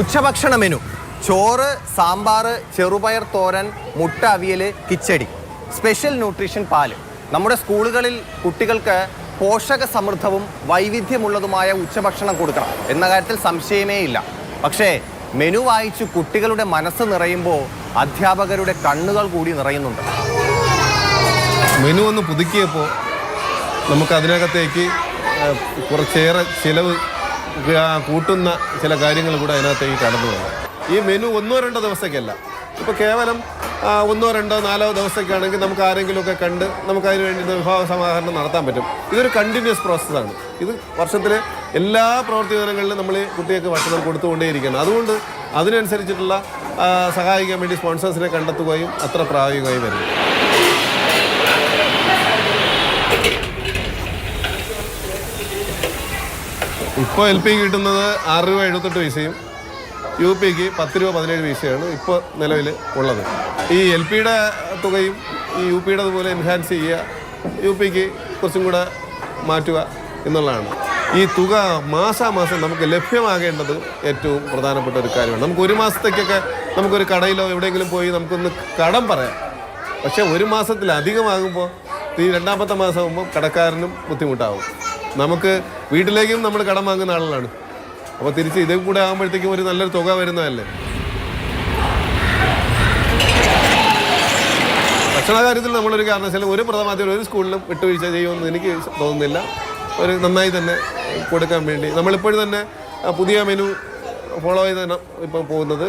ഉച്ചഭക്ഷണ മെനു. ചോറ് സാമ്പാർ ചെറുപയർ തോരൻ മുട്ട അവിയൽ കിച്ചടി. സ്പെഷ്യൽ ന്യൂട്രീഷൻ പാൽ. നമ്മുടെ സ്കൂളുകളിൽ കുട്ടികൾക്ക് പോഷക സമൃദ്ധവും വൈവിധ്യമുള്ളതുമായ ഉച്ചഭക്ഷണം കൊടുക്കണം എന്ന കാര്യത്തിൽ സംശയമേ ഇല്ല. പക്ഷേ മെനു വായിച്ചു കുട്ടികളുടെ മനസ്സ് നിറയുമ്പോൾ അധ്യാപകരുടെ കണ്ണുകൾ കൂടി നിറയുന്നുണ്ട്. മെനു ഒന്ന് പുതുക്കിയപ്പോൾ നമുക്ക് അതിനകത്തേക്ക് കുറച്ചേറെ ചിലവ് കൂട്ടുന്ന ചില കാര്യങ്ങൾ കൂടെ അതിനകത്തേക്ക് കടന്നു വന്നു. ഈ മെനു ഒന്നോ രണ്ടോ ദിവസത്തേക്കല്ല. ഇപ്പോൾ കേവലം ഒന്നോ രണ്ടോ നാലോ ദിവസത്തേക്കാണെങ്കിൽ നമുക്ക് ആരെങ്കിലുമൊക്കെ കണ്ട് നമുക്ക് അതിന് വേണ്ടി വിഭവ സമാഹരണം നടത്താൻ പറ്റും. ഇതൊരു കണ്ടിന്യൂസ് പ്രോസസ്സാണ് ഇത് വർഷത്തിലെ എല്ലാ പ്രവർത്തി ദിനങ്ങളിലും നമ്മൾ കുട്ടികൾക്ക് ഭക്ഷണം കൊടുത്തുകൊണ്ടേയിരിക്കണം. അതുകൊണ്ട് അതിനനുസരിച്ചിട്ടുള്ള സഹായിക്കാൻ വേണ്ടി സ്പോൺസേഴ്സിനെ കണ്ടെത്തുകയും അത്ര പ്രായോഗികമായി വരും ഇപ്പോൾ എൽ പി കിട്ടുന്നത് ആറ് രൂപ എഴുപത്തെട്ട് പൈസയും യു പിക്ക് പത്ത് രൂപ പതിനേഴ് പൈസയാണ് ഇപ്പോൾ നിലവിൽ ഉള്ളത്. ഈ എൽ പിയുടെ തുകയും ഈ യു പിയുടെ അതുപോലെ എൻഹാൻസ് ചെയ്യുക യു പിക്ക് കുറച്ചും കൂടെ മാറ്റുക എന്നുള്ളതാണ്. ഈ തുക മാസാമാസം നമുക്ക് ലഭ്യമാകേണ്ടത് ഏറ്റവും പ്രധാനപ്പെട്ട ഒരു കാര്യമാണ്. നമുക്ക് ഒരു മാസത്തേക്കൊക്കെ നമുക്കൊരു കടയിലോ എവിടെയെങ്കിലും പോയി നമുക്കൊന്ന് കടം പറയാം. പക്ഷേ ഒരു മാസത്തിലധികമാകുമ്പോൾ ഈ രണ്ടാമത്തെ മാസമാകുമ്പോൾ കടക്കാരനും ബുദ്ധിമുട്ടാവും. നമുക്ക് വീട്ടിലേക്കും നമ്മൾ കടം വാങ്ങുന്ന ആളുകളാണ്. അപ്പോൾ തിരിച്ച് ഇതേ കൂടെ ആകുമ്പോഴത്തേക്കും ഒരു നല്ലൊരു തുക വരുന്നതല്ലേ? ഭക്ഷണ കാര്യത്തിൽ നമ്മളൊരു കാരണവശാലും ഒരു പ്രഥമാധ്യം ഒരു സ്കൂളിലും വിട്ടുവീഴ്ച ചെയ്യുമെന്ന് എനിക്ക് തോന്നുന്നില്ല. ഒരു നന്നായി തന്നെ കൊടുക്കാൻ വേണ്ടി. നമ്മളിപ്പോഴും തന്നെ പുതിയ മെനു ഫോളോ ചെയ്ത് തന്നെ ഇപ്പം പോകുന്നത്.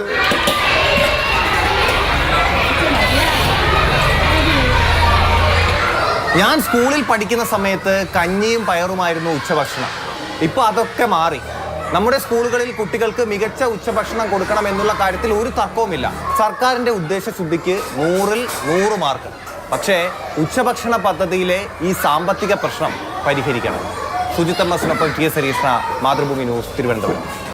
ഞാൻ സ്കൂളിൽ പഠിക്കുന്ന സമയത്ത് കഞ്ഞിയും പയറുമായിരുന്നു ഉച്ചഭക്ഷണം. ഇപ്പോൾ അതൊക്കെ മാറി. നമ്മുടെ സ്കൂളുകളിൽ കുട്ടികൾക്ക് മികച്ച ഉച്ചഭക്ഷണം കൊടുക്കണം എന്നുള്ള കാര്യത്തിൽ ഒരു തർക്കവുമില്ല. സർക്കാരിന്റെ ഉദ്ദേശശുദ്ധിക്ക് നൂറിൽ നൂറ് മാർക്ക്. പക്ഷേ ഉച്ചഭക്ഷണ പദ്ധതിയിലെ ഈ സാമ്പത്തിക പ്രശ്നം പരിഹരിക്കണം. Sujith M T S ഹരീഷ്ണ Mathrubhumi news Thiruvananthapuram.